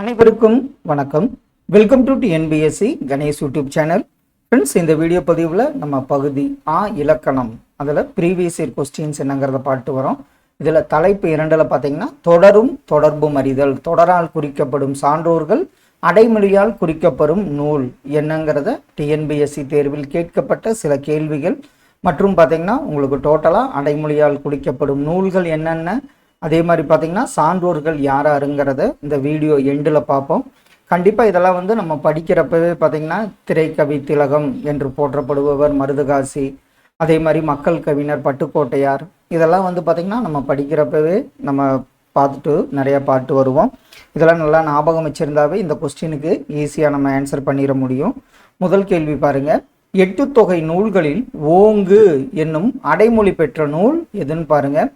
அனைவருக்கும் வணக்கம். Welcome to TNPSC Ganesh YouTube channel. Friends இந்த வீடியோ பதிவில் நம்ம பகுதி ஆ இலக்கணம் அதில் ப்ரீவியஸ் இயர் கொஸ்டின்ஸ் என்னங்கிறத பாட்டு வரோம். இதில் தலைப்பு இரண்டில் பார்த்தீங்கன்னா தொடரும் தொடர்பும் அறிதல் தொடரால் குறிக்கப்படும் சான்றோர்கள் அடைமொழியால் குறிக்கப்படும் நூல் என்னங்கிறத டிஎன்பிஎஸ்சி தேர்வில் கேட்கப்பட்ட சில கேள்விகள். மற்றும் பார்த்தீங்கன்னா உங்களுக்கு டோட்டலாக அடைமொழியால் குறிக்கப்படும் நூல்கள் என்னென்ன அதே மாதிரி பார்த்தீங்கன்னா சான்றோர்கள் யார் யாருங்கிறத இந்த வீடியோ எண்டில் பார்ப்போம் கண்டிப்பாக இதெல்லாம் வந்து நம்ம படிக்கிறப்பவே பார்த்தீங்கன்னா திரைக்கவி திலகம் என்று போற்றப்படுபவர் மருதுகாசி அதே மாதிரி மக்கள் கவிஞர் பட்டுக்கோட்டையார். இதெல்லாம் வந்து பார்த்திங்கன்னா நம்ம படிக்கிறப்பவே நம்ம பார்த்துட்டு நிறையா பாட்டு வருவோம். இதெல்லாம் நல்லா ஞாபகம் வச்சுருந்தாவே இந்த கொஸ்டினுக்கு ஈஸியாக நம்ம ஆன்சர் பண்ணிட முடியும். முதல் கேள்வி பாருங்கள் எட்டு தொகை நூல்களில் ஓங்கு என்னும் அடைமொழி பெற்ற நூல் எதுன்னு பாருங்கள்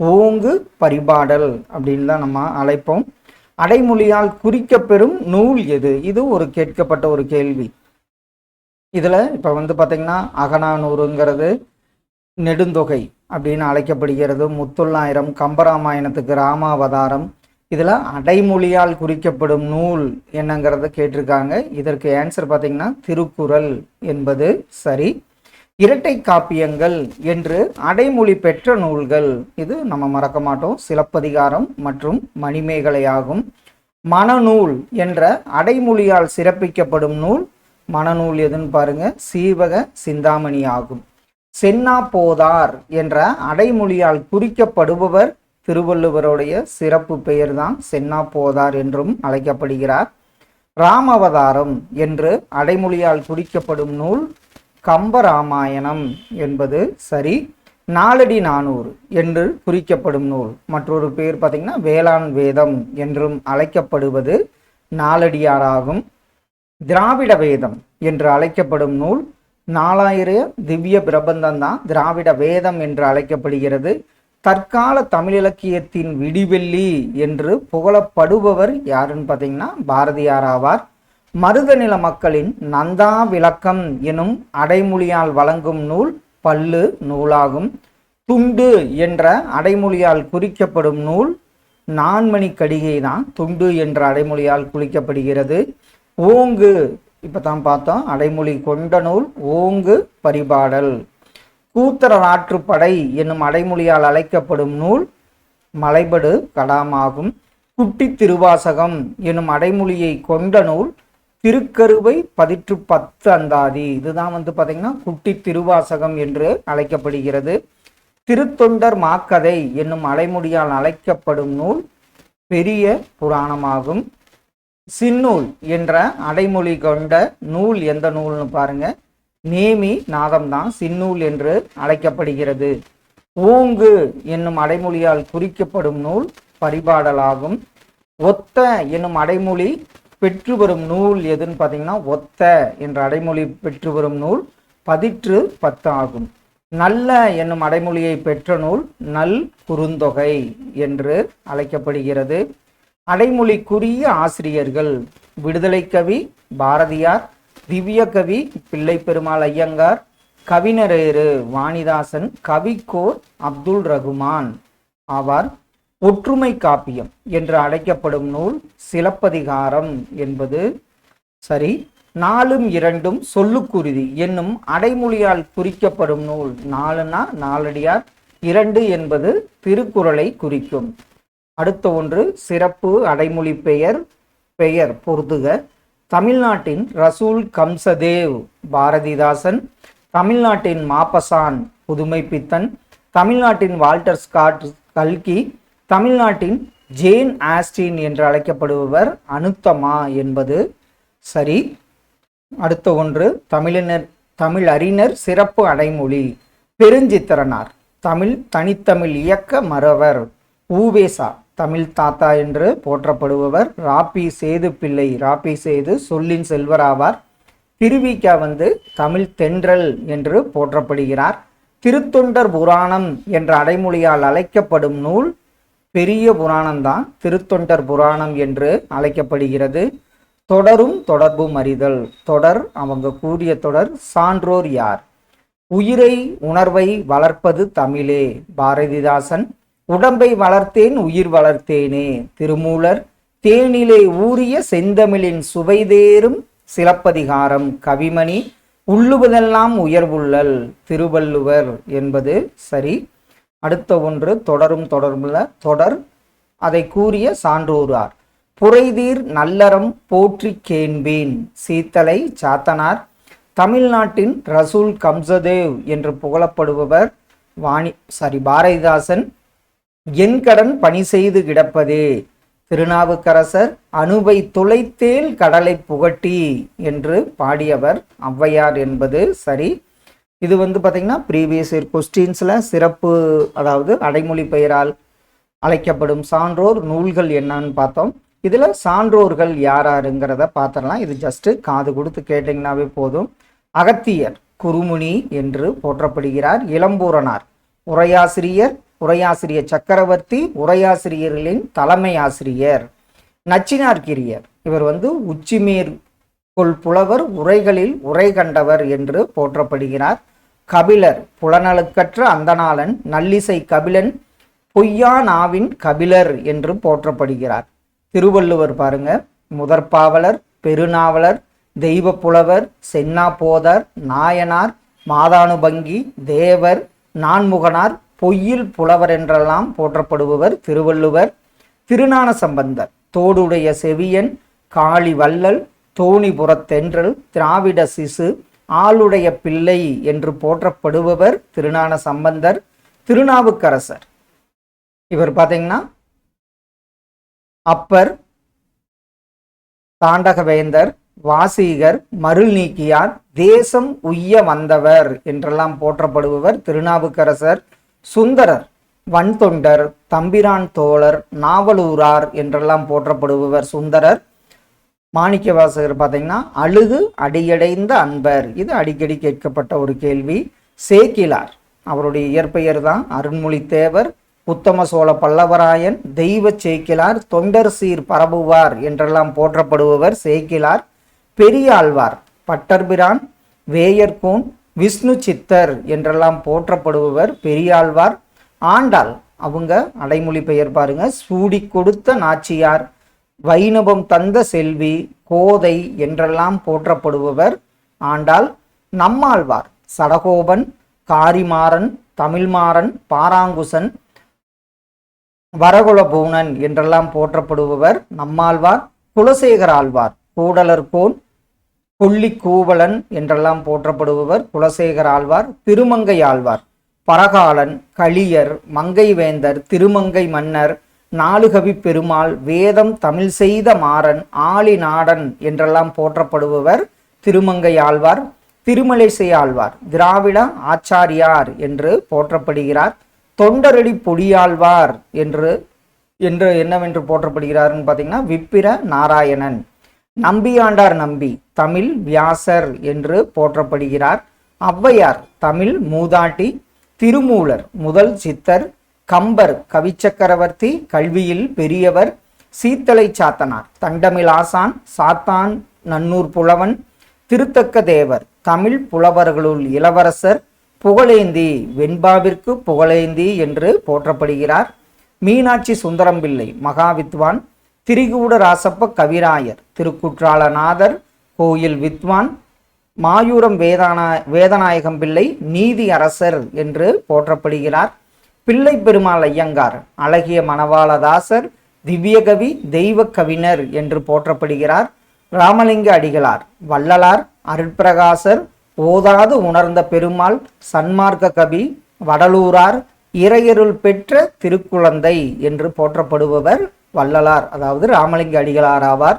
ஓங்கு பரிபாடல் அப்படின்னு தான் நம்ம அழைப்போம். அடைமொழியால் குறிக்கப்பெறும் நூல் எது? இது ஒரு கேட்கப்பட்ட ஒரு கேள்வி. இதில் இப்போ வந்து பார்த்திங்கன்னா அகநானூறுங்கிறது நெடுந்தொகை அப்படின்னு அழைக்கப்படுகிறது. முத்துள்ளாயிரம் கம்பராமாயணத்துக்கு ராமாவதாரம். இதில் அடைமொழியால் குறிக்கப்படும் நூல் என்னங்கிறத கேட்டிருக்காங்க. இதற்கு ஆன்சர் பார்த்திங்கன்னா திருக்குறள் என்பது சரி. இரட்டை காப்பியங்கள் என்று அடைமொழி பெற்ற நூல்கள். இது நம்ம மறக்க மாட்டோம். சிலப்பதிகாரம் மற்றும் மணிமேகலை ஆகும் மணநூல் என்ற அடைமொழியால் சிறப்பிக்கப்படும் நூல் மணநூல் எதுன்னு பாருங்க. சீவக சிந்தாமணி ஆகும் சென்னா போதார் என்ற அடைமொழியால் குறிக்கப்படுபவர் திருவள்ளுவருடைய சிறப்பு பெயர் தான் சென்னா போதார் என்றும் அழைக்கப்படுகிறார். ராமவதாரம் என்று அடைமொழியால் குறிக்கப்படும் நூல் கம்பராமாயணம் என்பது சரி. நாலடி நானூறு என்று குறிக்கப்படும் நூல். மற்றொரு பேர் பார்த்திங்கன்னா வேளாண் வேதம் என்றும் அழைக்கப்படுவது நாலடியாராகும். திராவிட வேதம் என்று அழைக்கப்படும் நூல் நாலாயிர திவ்ய பிரபந்தம் தான் திராவிட வேதம் என்று அழைக்கப்படுகிறது. தற்கால தமிழிலக்கியத்தின் விடிவெள்ளி என்று புகழப்படுபவர் யாருன்னு பார்த்தீங்கன்னா பாரதியார் ஆவார். மருதநில மக்களின் நந்தா விளக்கம் எனும் அடைமொழியால் வழங்கும் நூல் பல்லு நூலாகும். துண்டு என்ற அடைமொழியால் குறிக்கப்படும் நூல் நான்மணி கடிகை தான் துண்டு என்ற அடைமொழியால் குறிக்கப்படுகிறது. ஓங்கு இப்போ தான் பார்த்தோம் அடைமொழி கொண்ட நூல் ஓங்கு பரிபாடல். கூத்தரலாற்றுப்படை என்னும் அடைமொழியால் அழைக்கப்படும் நூல் மலைபடு கடாமாகும். குட்டி திருவாசகம் எனும் அடைமொழியை கொண்ட நூல் திருக்கருவை பதிற்று பத்து அந்தாதி. இதுதான் வந்து பார்த்தீங்கன்னா குட்டி திருவாசகம் என்று அழைக்கப்படுகிறது. திருத்தொண்டர் மாக்கதை என்னும் அடைமொழியால் அழைக்கப்படும் நூல் பெரிய புராணமாகும். சின்னூல் என்ற அடைமொழி கொண்ட நூல் எந்த நூல்னு பாருங்க. நேமி நாதம் தான் சின்னூல் என்று அழைக்கப்படுகிறது. ஓங்கு என்னும் அடைமொழியால் குறிக்கப்படும் நூல் பரிபாடலாகும். ஒத்த என்னும் அடைமொழி பெற்று வரும் நூல் எதுன்னு பார்த்தீங்கன்னா ஒத்த என்ற அடைமொழி பெற்று வரும் நூல் பதிற்று பத்து ஆகும் நல்ல என்னும் அடைமொழியை பெற்ற நூல் நல் குறுந்தொகை என்று அழைக்கப்படுகிறது. அடைமொழிக்குரிய ஆசிரியர்கள் விடுதலை கவி பாரதியார் திவ்ய கவி பிள்ளை பெருமாள் ஐயங்கார் கவிஞரேறு வாணிதாசன் கவிக்கோர் அப்துல் ரகுமான் ஆவார். ஒற்றுமை காப்பியம் என்று அழைக்கப்படும் நூல் சிலப்பதிகாரம் என்பது சரி நாலும் இரண்டும் சொல்லுக்குருதி என்னும் அடைமொழியால் குறிக்கப்படும் நூல். நாலுனா நாலடியார் இரண்டு என்பது திருக்குறளை குறிக்கும். அடுத்த ஒன்று சிறப்பு அடைமொழி பெயர் பெயர் பொருத்துக தமிழ்நாட்டின் ரசூல் கம்சதேவ் பாரதிதாசன் தமிழ்நாட்டின் மாப்பசான் புதுமை பித்தன் தமிழ்நாட்டின் வால்டர் ஸ்காட் கல்கி தமிழ்நாட்டின் ஜேன் ஆஸ்டின் என்று அழைக்கப்படுபவர் அனுத்தமா என்பது சரி. அடுத்த ஒன்று தமிழினர் தமிழ் அறிஞர் சிறப்பு அடைமொழி பெருஞ்சித்திரனார் தமிழ் தனித்தமிழ் இயக்க மறவர் ஊவேசா தமிழ் தாத்தா என்று போற்றப்படுபவர் ராப்பி சேது பிள்ளை ராப்பி சேது சொல்லின் செல்வராவார். திருவிக்கா வந்து தமிழ் தென்றல் என்று போற்றப்படுகிறார். திருத்தொண்டர் புராணம் என்ற அடைமொழியால் அழைக்கப்படும் நூல் பெரிய புராணம்தான் திருத்தொண்டர் புராணம் என்று அழைக்கப்படுகிறது. தொடரும் தொடர்பும் அறிதல் தொடர் அவங்க கூறிய தொடர் சான்றோர் யார்? உயிரை உணர்வை வளர்ப்பது தமிழே பாரதிதாசன். உடம்பை வளர்த்தேன் உயிர் வளர்த்தேனே திருமூலர். தேனிலே ஊறிய செந்தமிழின் சுவைதேரும் சிலப்பதிகாரம் கவிமணி. உள்ளுவதெல்லாம் உயர்வுள்ளல் திருவள்ளுவர் என்பது சரி. அடுத்த ஒன்று தொடரும் தொடர்புல தொடர் அதை கூறிய சான்றோரார் புரைதீர் நல்லறம் போற்றி கேண்பேன் சீத்தலை சாத்தனார் தமிழ்நாட்டின் ரசூல் கம்சதேவ் என்று புகழப்படுபவர் வாணி சாரி பாரதிதாசன் என் கடன் பணி செய்து கிடப்பதே திருநாவுக்கரசர் அணுவை துளைத்தேல் கடலை புகட்டி என்று பாடியவர் ஔவையார் என்பது சரி. இது வந்து பார்த்தீங்கன்னா ப்ரீவியஸ் இயர் கொஸ்டின்ஸில் சிறப்பு அதாவது அடைமொழி பெயரால் அழைக்கப்படும் சான்றோர் நூல்கள் என்னன்னு பார்த்தோம். இதில் சான்றோர்கள் யாராருங்கிறத பார்த்துடலாம் இது ஜஸ்ட்டு காது கொடுத்து கேட்டிங்கனாவே போதும். அகத்தியர் குருமுனி என்று போற்றப்படுகிறார். இளம்பூரனார் உரையாசிரியர் உரையாசிரியர் சக்கரவர்த்தி உரையாசிரியர்களின் தலைமை ஆசிரியர் நச்சினார்கிரியர். இவர் வந்து உச்சிமேர் கொள் புலவர் உரைகளில் உரை கண்டவர் என்று போற்றப்படுகிறார். கபிலர் புலனலுக்கற்ற அந்தநாளன் நல்லிசை கபிலன் பொய்யா நாவின் கபிலர் என்று போற்றப்படுகிறார். திருவள்ளுவர் பாருங்க முதற்பாவலர் பெருநாவலர் தெய்வ புலவர் சென்னா போதர் நாயனார் மாதானுபங்கி தேவர் நான்முகனார் பொய்யில் புலவர் என்றெல்லாம் போற்றப்படுபவர் திருவள்ளுவர். திருஞான சம்பந்தர் தோடுடைய செவியன் காளி வள்ளல் தோணிபுரத்தென்றல் திராவிட சிசு ஆளுடைய பிள்ளை என்று போற்றப்படுபவர் திருநான சம்பந்தர் திருநாவுக்கரசர். இவர் பார்த்தீங்கன்னா அப்பர் தாண்டகவேந்தர் வாசீகர் மருள் நீக்கியார் தேசம் உய்ய வந்தவர் என்றெல்லாம் போற்றப்படுபவர் திருநாவுக்கரசர் சுந்தரர் வன்தொண்டர் தம்பிரான் தோழர் நாவலூரார் என்றெல்லாம் போற்றப்படுபவர் சுந்தரர். மாணிக்கவாசகர் பார்த்தீங்கன்னா அழுது அடியடைந்த அன்பர். இது அடிக்கடி கேட்கப்பட்ட ஒரு கேள்வி. சேக்கிலார் அவருடைய இயற்பெயர் தான் அருண்மொழி தேவர் உத்தம சோழ பல்லவராயன் தெய்வ சேக்கிலார் தொண்டர் சீர் பரபுவார் என்றெல்லாம் போற்றப்படுபவர் சேக்கிலார். பெரியாழ்வார் பட்டர்பிரான் வேயர்கூன் விஷ்ணு சித்தர் என்றெல்லாம் போற்றப்படுபவர் பெரியாழ்வார். ஆண்டாள் அவங்க அடைமொழி பெயர் பாருங்க சூடி கொடுத்த நாச்சியார். வைணவம் தந்த செல்வி கோதை என்றெல்லாம் போற்றப்படுபவர் ஆண்டாள் நம்மாழ்வார். சடகோபன் காரிமாறன் தமிழ்மாறன் பாராங்குசன் வரகுலபூனன் என்றெல்லாம் போற்றப்படுபவர் நம்மாழ்வார். குலசேகர ஆழ்வார் கூடலர்கோன் கொல்லி கூவலன் என்றெல்லாம் போற்றப்படுபவர் குலசேகர ஆழ்வார். திருமங்கை ஆழ்வார் பரகாலன் களியர் மங்கைவேந்தர் திருமங்கை மன்னர் நாலுகவி பெருமாள் வேதம் தமிழ் செய்த மாறன் ஆளி நாடன் என்றெல்லாம் போற்றப்படுபவர் திருமங்கை ஆழ்வார் திருமலைசை ஆழ்வார் திராவிட ஆச்சாரியார் என்று போற்றப்படுகிறார். தொண்டரடி பொடியாழ்வார் என்று என்று என்னவென்று போற்றப்படுகிறார்னு பார்த்தீங்கன்னா விப்பிர நாராயணன். நம்பியாண்டார் நம்பி தமிழ் வியாசர் என்று போற்றப்படுகிறார். ஔவையார் தமிழ் மூதாட்டி திருமூலர் முதல் சித்தர் கம்பர் கவிச்சக்கரவர்த்தி கல்வியில் பெரியவர் சீத்தலை சாத்தனார் தண்டமிழ் ஆசான் சாத்தான் நன்னூர் புலவன் திருத்தக்க தேவர் தமிழ் புலவர்களுள் இளவரசர் புகழேந்தி வெண்பாவிற்கு புகழேந்தி என்று போற்றப்படுகிறார். மீனாட்சி சுந்தரம்பிள்ளை மகாவித்வான் திரிகூட ராசப்ப கவிராயர் திருக்குற்றாலநாதர் கோயில் வித்வான் மாயூரம் வேதானா வேதநாயகம் பிள்ளை நீதி அரசர் என்று போற்றப்படுகிறார். பிள்ளை பெருமாள் ஐயங்கார் அழகிய மணவாளதாசர் திவ்யகவி தெய்வ கவிஞர் என்று போற்றப்படுகிறார். ராமலிங்க அடிகளார் வள்ளலார் அருட்பிரகாசர் ஓதாது உணர்ந்த பெருமாள் சன்மார்க்க கவி வடலூரார் இறையருள் பெற்ற திருக்குழந்தை என்று போற்றப்படுபவர் வள்ளலார் அதாவது ராமலிங்க அடிகளார் ஆவார்.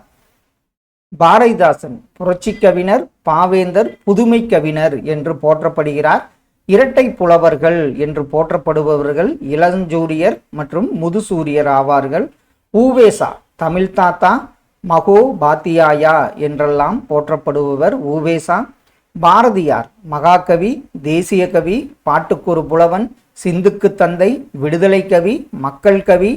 பாரதிதாசன் புரட்சி கவிஞர் பாவேந்தர் புதுமை கவிஞர் என்று போற்றப்படுகிறார். இரட்டை புலவர்கள் என்று போற்றப்படுபவர்கள் இளஞ்சூரியர் மற்றும் முதுசூரியர் ஆவார்கள். ஊவேசா தமிழ் தாத்தா மகோ பாத்தியாயா என்றெல்லாம் போற்றப்படுபவர் ஊவேசா. பாரதியார் மகாகவி தேசிய கவி பாட்டுக்கொரு புலவன் சிந்துக்கு தந்தை விடுதலை கவி மக்கள் கவி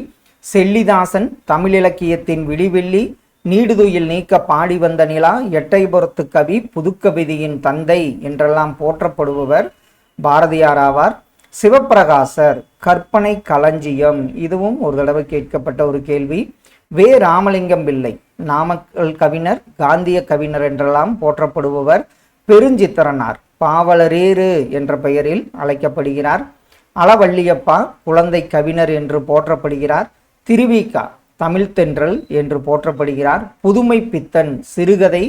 செல்லிதாசன் தமிழ் இலக்கியத்தின் விழிவெள்ளி நீடுதுயில் நீக்க பாடி வந்த நிலா எட்டைபுரத்து கவி புதுக்கவிதையின் தந்தை என்றெல்லாம் போற்றப்படுபவர் பாரதியார் ஆவார் சிவப்பிரகாசர் கற்பனை களஞ்சியம். இதுவும் ஒரு தடவை கேட்கப்பட்ட ஒரு கேள்வி. வே. ராமலிங்கம் பிள்ளை நாமக்கல் கவிஞர் காந்திய கவிஞர் என்றெல்லாம் போற்றப்படுபவர் பெருஞ்சித்திரனார். பாவலரேறு என்ற பெயரில் அழைக்கப்படுகிறார். அளவள்ளியப்பா குழந்தை கவிஞர் என்று போற்றப்படுகிறார். திருவிகா தமிழ் தென்றல் என்று போற்றப்படுகிறார். புதுமை பித்தன் சிறுகதை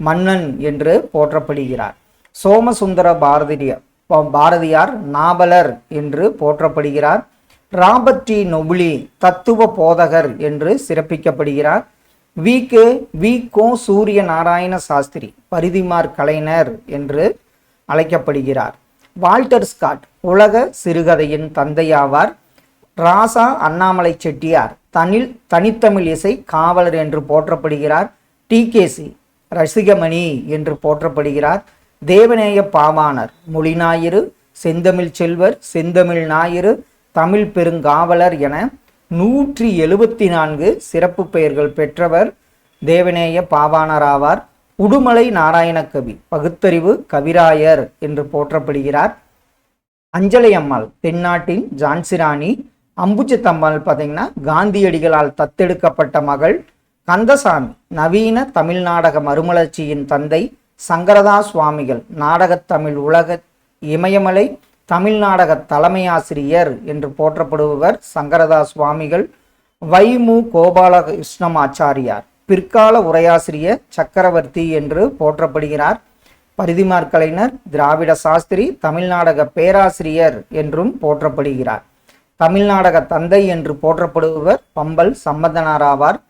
மன்னன் என்று போற்றப்படுகிறார். சோமசுந்தர பாரதியார் பாரதியார் நாவலர் என்று போற்றப்படுகிறார். ராபர்டி டி நொபுலி தத்துவ போதகர் என்று சிறப்பிக்கப்படுகிறார். வி. கே. வி. கோ. சூரிய நாராயண சாஸ்திரி பரிதிமார் கலைஞர் என்று அழைக்கப்படுகிறார். வால்டர் ஸ்காட் உலக சிறுகதையின் தந்தையாவார். ராசா அண்ணாமலை செட்டியார் தனில் தனித்தமிழ் இசை காவலர் என்று போற்றப்படுகிறார். டிகேசி ரசிகமணி என்று போற்றப்படுகிறார். தேவநேய பாவாணர் மொழிஞாயிறு செந்தமிழ் செல்வர் செந்தமிழ் ஞாயிறு தமிழ் பெருங்காவலர் என நூற்றி எழுபத்தி நான்கு சிறப்பு பெயர்கள் பெற்றவர் தேவநேய பாவாணர் ஆவார். உடுமலை நாராயணகவி பகுத்தறிவு கவிராயர் என்று போற்றப்படுகிறார். அஞ்சலை அம்மாள் தென்னாட்டின் ஜான்சிராணி அம்புஜத்தம்மாள் பார்த்தீங்கன்னா காந்தியடிகளால் தத்தெடுக்கப்பட்ட மகள் கந்தசாமி நவீன தமிழ் நாடக மறுமலர்ச்சியின் தந்தை சங்கரதா சுவாமிகள் நாடகத் தமிழ் உலக இமயமலை தமிழ் நாடக தலைமையாசிரியர் என்று போற்றப்படுபவர் சங்கரதா சுவாமிகள் வைமு கோபாலகிருஷ்ணமாச்சாரியார். பிற்கால உரையாசிரியர் சக்கரவர்த்தி என்று போற்றப்படுகிறார். பரிதிமார் கலைஞர் திராவிட சாஸ்திரி தமிழ்நாடக பேராசிரியர் என்றும் போற்றப்படுகிறார். தமிழ்நாடக தந்தை என்று போற்றப்படுபவர் பம்பல் சம்பந்தனாராவார்.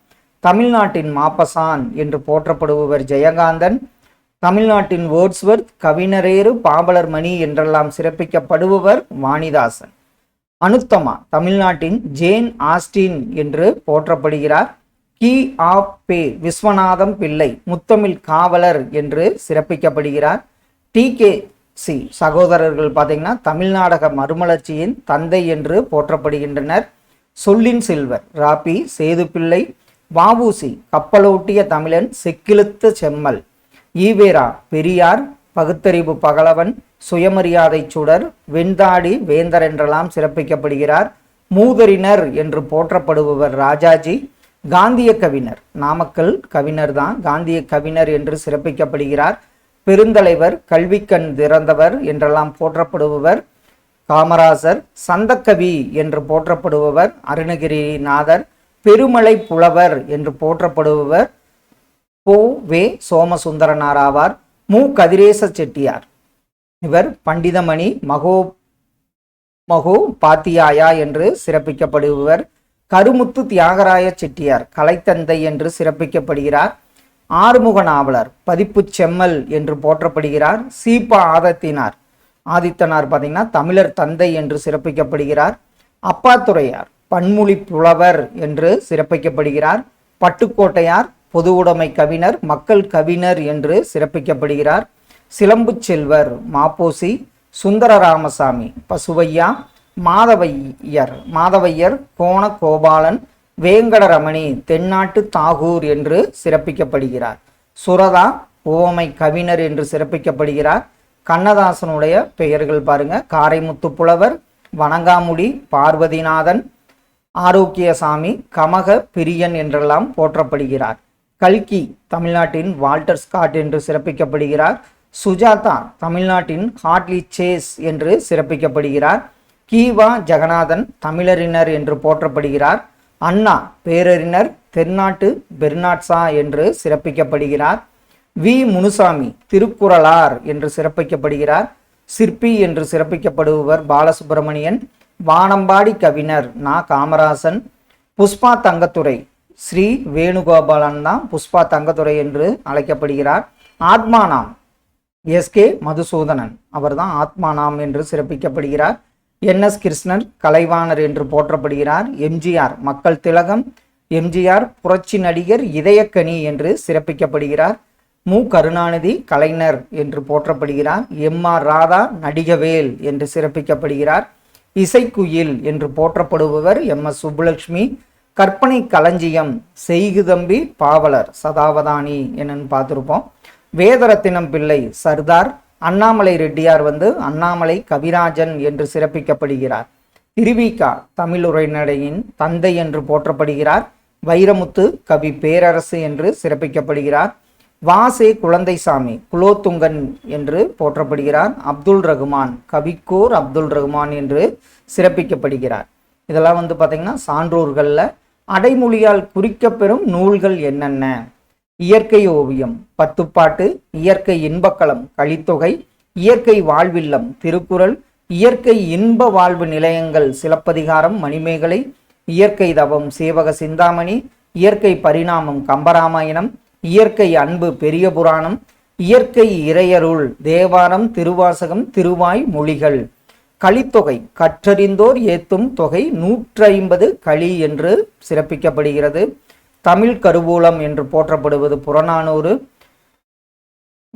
தமிழ்நாட்டின் மாப்பசான் என்று போற்றப்படுபவர் ஜெயகாந்தன். தமிழ்நாட்டின் வேர்ட்ஸ்வர்த் கவினரேறு பாவலர் மணி என்றெல்லாம் சிறப்பிக்கப்படுபவர் வாணிதாசன். அனுத்தமா தமிழ்நாட்டின் ஜேன் ஆஸ்டின் என்று போற்றப்படுகிறார். கி. ஆ. பே. விஸ்வநாதம் பிள்ளை முத்தமிழ் காவலர் என்று சிறப்பிக்கப்படுகிறார். டி. கே. சி. சகோதரர்கள் பார்த்தீங்கன்னா தமிழ்நாடக மறுமலர்ச்சியின் தந்தை என்று போற்றப்படுகின்றனர். சொல்லின் செல்வர் ராபி சேதுப்பிள்ளை வாவூசி கப்பலோட்டிய தமிழன் செக்கிழுத்த செம்மல் ஈவேரா பெரியார் பகுத்தறிவு பகலவன் சுயமரியாதை சுடர் வெண்தாடி வேந்தர் என்றெல்லாம் சிறப்பிக்கப்படுகிறார். மூதறிஞர் என்று போற்றப்படுபவர் ராஜாஜி காந்திய கவிஞர் நாமக்கல் கவிஞர் தான் காந்திய கவிஞர் என்று சிறப்பிக்கப்படுகிறார். பெருந்தலைவர் கல்விக்கண் திறந்தவர் என்றெல்லாம் போற்றப்படுபவர். காமராசர் சந்தக்கவி என்று போற்றப்படுபவர். அருணகிரிநாதர் பெருமலை புலவர் என்று போற்றப்படுபவர். போ வே சோமசுந்தரனார் ஆவார் மு. கதிரேச செட்டியார். இவர் பண்டிதமணி மகோ மகோ பாத்தியாயா என்று சிறப்பிக்கப்படுபவர். கருமுத்து தியாகராய செட்டியார் கலைத்தந்தை என்று சிறப்பிக்கப்படுகிறார். ஆறுமுக நாவலர் பதிப்புச் செம்மல் என்று போற்றப்படுகிறார். சீபா ஆதத்தினார் ஆதித்தனார் பார்த்தீங்கன்னா தமிழர் தந்தை என்று சிறப்பிக்கப்படுகிறார். அப்பாத்துறையார் பன்மொழி புலவர் என்று சிறப்பிக்கப்படுகிறார். பட்டுக்கோட்டையார் பொது உடைமை கவிஞர் மக்கள் கவிஞர் என்று சிறப்பிக்கப்படுகிறார். சிலம்பு செல்வர் மாப்போசி சுந்தர ராமசாமி பசுவையா மாதவையர் மாதவையர் கோண கோபாலன் வேங்கடரமணி தென்னாட்டு தாகூர் என்று சிறப்பிக்கப்படுகிறார். சுரதா உவமை கவிஞர் என்று சிறப்பிக்கப்படுகிறார். கண்ணதாசனுடைய பெயர்கள் பாருங்க. காரைமுத்து புலவர் வணங்காமுடி பார்வதிநாதன் ஆரோக்கியசாமி கமக பிரியன் என்றெல்லாம் போற்றப்படுகிறார். கல்கி தமிழ்நாட்டின் வால்டர் ஸ்காட் என்று சிறப்பிக்கப்படுகிறார். சுஜாதா தமிழ்நாட்டின் ஹார்ட்லி சேஸ் என்று சிறப்பிக்கப்படுகிறார். கீவா ஜெகநாதன் தமிழறிஞர் என்று போற்றப்படுகிறார். அண்ணா பேரறிஞர் தென்னாட்டு பெர்னாட்சா என்று சிறப்பிக்கப்படுகிறார். வி. முனுசாமி திருக்குறளார் என்று சிறப்பிக்கப்படுகிறார். சிற்பி என்று சிறப்பிக்கப்படுபவர் பாலசுப்பிரமணியன் வானம்பாடி கவிஞர் நா. காமராசன். புஷ்பா தங்கத்துறை ஸ்ரீ வேணுகோபாலன் தான் புஷ்பா தங்கதுரை என்று அழைக்கப்படுகிறார். ஆத்மானாம். எஸ்கே மதுசூதனன். அவர்தான் ஆத்மானாம் என்று சிறப்பிக்கப்படுகிறார். என் எஸ் கிருஷ்ணன் கலைவாணர் என்று போற்றப்படுகிறார். எம்ஜிஆர் மக்கள் திலகம். எம்ஜிஆர் புரட்சி நடிகர் இதயக்கனி என்று சிறப்பிக்கப்படுகிறார். மு. கருணாநிதி கலைஞர் என்று போற்றப்படுகிறார். எம். ஆர். ராதா நடிகவேல் என்று சிறப்பிக்கப்படுகிறார். இசைக்குயில் என்று போற்றப்படுபவர் எம். எஸ். சுப்புலட்சுமி. கற்பனை களஞ்சியம் செய்குதம்பி பாவலர் சதாவதானி என்னன்னு பார்த்துருப்போம். வேதரத்தினம் பிள்ளை சர்தார் அண்ணாமலை ரெட்டியார் வந்து அண்ணாமலை கவிராஜன் என்று சிறப்பிக்கப்படுகிறார். திருவிகா தமிழ் உரைநடையின் தந்தை என்று போற்றப்படுகிறார். வைரமுத்து கவி பேரரசு என்று சிறப்பிக்கப்படுகிறார். வாசே குழந்தைசாமி குலோத்துங்கன் என்று போற்றப்படுகிறார். அப்துல் ரகுமான் கவிக்கோர் அப்துல் ரகுமான் என்று சிறப்பிக்கப்படுகிறார். இதெல்லாம் வந்து பார்த்திங்கன்னா சான்றோர்களில் அடைமொழியால் குறிக்கப்பெறும் நூல்கள் என்னென்ன? இயற்கை ஓவியம் பத்துப்பாட்டு இயற்கை இன்பக்களம் கலித்தொகை இயற்கை வாழ்வில்லம் திருக்குறள் இயற்கை இன்ப வாழ்வு நிலையங்கள் சிலப்பதிகாரம் மணிமேகலை இயற்கை தவம் சேவக சிந்தாமணி இயற்கை பரிணாமம் கம்பராமாயணம் இயற்கை அன்பு பெரிய புராணம் இயற்கை இறையருள் தேவாரம் திருவாசகம் திருவாய் மொழிகள். கலித்தொகை கற்றறிந்தோர் ஏத்தும் தொகை நூற்றி ஐம்பது களி என்று சிறப்பிக்கப்படுகிறது. தமிழ் கருவூலம் என்று போற்றப்படுவது புறநானூறு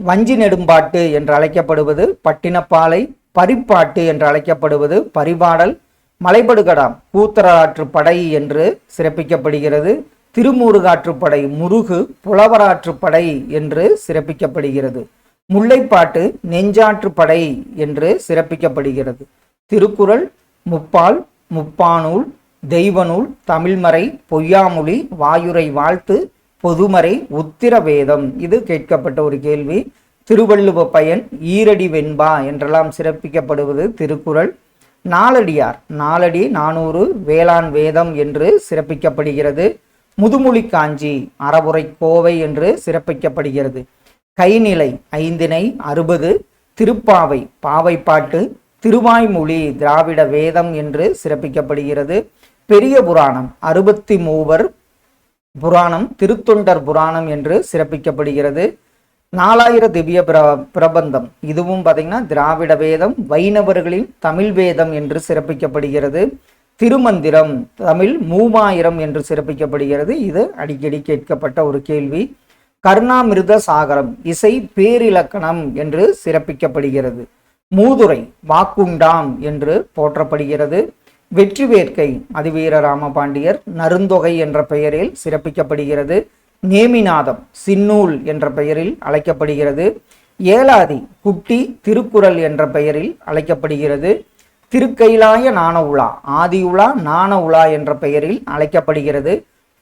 வஞ்சி நெடும்பாட்டு என்று அழைக்கப்படுவது பட்டினப்பாலை பரிப்பாட்டு என்று அழைக்கப்படுவது பரிபாடல் மலைபடுகடாம் கூத்தராற்று படை என்று சிறப்பிக்கப்படுகிறது. திருமூறுகாற்றுப்படை முருகு புலவராற்றுப்படை என்று சிறப்பிக்கப்படுகிறது. முல்லைப்பாட்டு நெஞ்சாற்றுப்படை என்று சிறப்பிக்கப்படுகிறது. திருக்குறள் முப்பால் முப்பானூல் தெய்வநூல் தமிழ்மறை பொய்யாமொழி வாயுரை வாழ்த்து பொதுமறை உத்திர வேதம் இது கேட்கப்பட்ட ஒரு கேள்வி. திருவள்ளுவ பயன் ஈரடி வெண்பா என்றெல்லாம் சிறப்பிக்கப்படுவது திருக்குறள். நாலடியார் நாலடி நானூறு வேளாண் வேதம் என்று சிறப்பிக்கப்படுகிறது. முதுமொழி காஞ்சி அறவுரை கோவை என்று சிறப்பிக்கப்படுகிறது. கைநிலை ஐந்தினை அறுபது திருப்பாவை பாவைப்பாட்டு திருவாய்மொழி திராவிட வேதம் என்று சிறப்பிக்கப்படுகிறது. பெரிய புராணம் அறுபத்தி மூவர் புராணம் திருத்தொண்டர் புராணம் என்று சிறப்பிக்கப்படுகிறது. நாலாயிர திவ்ய பிர பிரபந்தம். இதுவும் பார்த்தீங்கன்னா திராவிட வேதம் வைணவர்களின் தமிழ் வேதம் என்று சிறப்பிக்கப்படுகிறது. திருமந்திரம் தமிழ் மூவாயிரம் என்று சிறப்பிக்கப்படுகிறது. இது அடிக்கடி கேட்கப்பட்ட ஒரு கேள்வி. கருணாமிருத சாகரம் இசை பேரிலக்கணம் என்று சிறப்பிக்கப்படுகிறது. மூதுரை வாக்குண்டாம் என்று போற்றப்படுகிறது. வெற்றி வேட்கை அதிவீர ராமபாண்டியர் நருந்தொகை என்ற பெயரில் சிறப்பிக்கப்படுகிறது. நேமிநாதம் சின்னூல் என்ற பெயரில் அழைக்கப்படுகிறது. ஏலாதி குட்டி திருக்குறள் என்ற பெயரில் அழைக்கப்படுகிறது. திருக்கைலாய நாண உலா ஆதி உலா நாண உலா என்ற பெயரில் அழைக்கப்படுகிறது.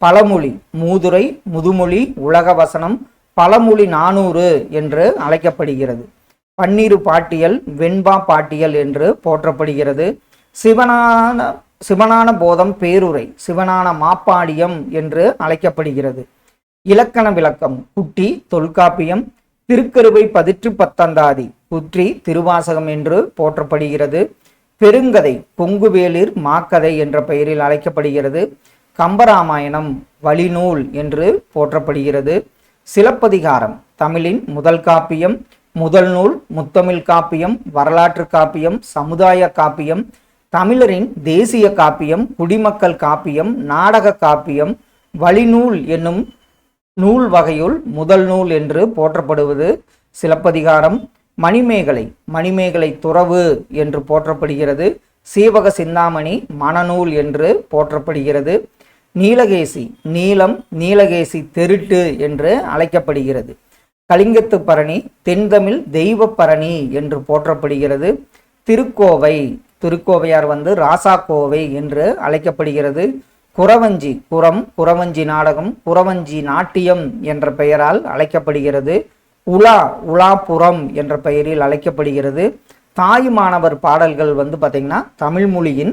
பழமொழி மூதுரை முதுமொழி உலக வசனம் பழமொழி நானூறு என்று அழைக்கப்படுகிறது. பன்னிரு பாட்டியல் வெண்பா பாட்டியல் என்று போற்றப்படுகிறது. சிவனான சிவனான போதம் பேருரை சிவனான மாப்பாடியம் என்று அழைக்கப்படுகிறது. இலக்கண விளக்கம் குட்டி தொல்காப்பியம் திருக்கருவை பதிற்று பத்தந்தாதி குற்றி திருவாசகம் என்று போற்றப்படுகிறது. பெருங்கதை பொங்குவேலிர் மாக்கதை என்ற பெயரில் அழைக்கப்படுகிறது. கம்பராமாயணம் வழிநூல் என்று போற்றப்படுகிறது. சிலப்பதிகாரம் தமிழின் முதல் காப்பியம் முதல் நூல் முத்தமிழ் காப்பியம் வரலாற்று காப்பியம் சமுதாய காப்பியம் தமிழரின் தேசிய காப்பியம் குடிமக்கள் காப்பியம் நாடக காப்பியம் வழிநூல் என்னும் நூல் வகையுள் முதல் நூல் என்று போற்றப்படுவது. சிலப்பதிகாரம் மணிமேகலை மணிமேகலை துறவு என்று போற்றப்படுகிறது. சீவக சிந்தாமணி மணநூல் என்று போற்றப்படுகிறது. நீலகேசி நீலம் நீலகேசி தெருட்டு என்று அழைக்கப்படுகிறது. கலிங்கத்து பரணி தென்தமிழ் தெய்வ பரணி என்று போற்றப்படுகிறது. திருக்கோவை திருக்கோவையார் வந்து ராசாக்கோவை என்று அழைக்கப்படுகிறது. குறவஞ்சி குரம் குறவஞ்சி நாடகம் குறவஞ்சி நாட்டியம் என்ற பெயரால் அழைக்கப்படுகிறது. உலா உலாபுரம் என்ற பெயரில் அழைக்கப்படுகிறது. தாயுமானவர் பாடல்கள் வந்து பார்த்திங்கன்னா தமிழ் மொழியின்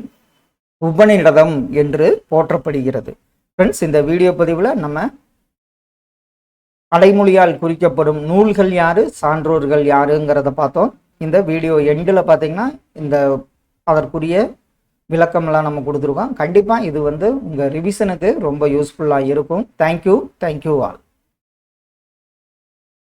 உபநிடதம் என்று போற்றப்படுகிறது. ஃப்ரெண்ட்ஸ் இந்த வீடியோ பதிவில் நம்ம அடைமொழியால் குறிக்கப்படும் நூல்கள் யாரு சான்றோர்கள் யாருங்கிறத பார்த்தோம். இந்த வீடியோ எண்டில் பார்த்தீங்கன்னா இந்த அதற்குரிய விளக்கம்லாம் நம்ம கொடுத்துருக்கோம். கண்டிப்பாக இது வந்து உங்கள் ரிவிஷனுக்கு ரொம்ப யூஸ்ஃபுல்லாக இருக்கும். Thank you thank you all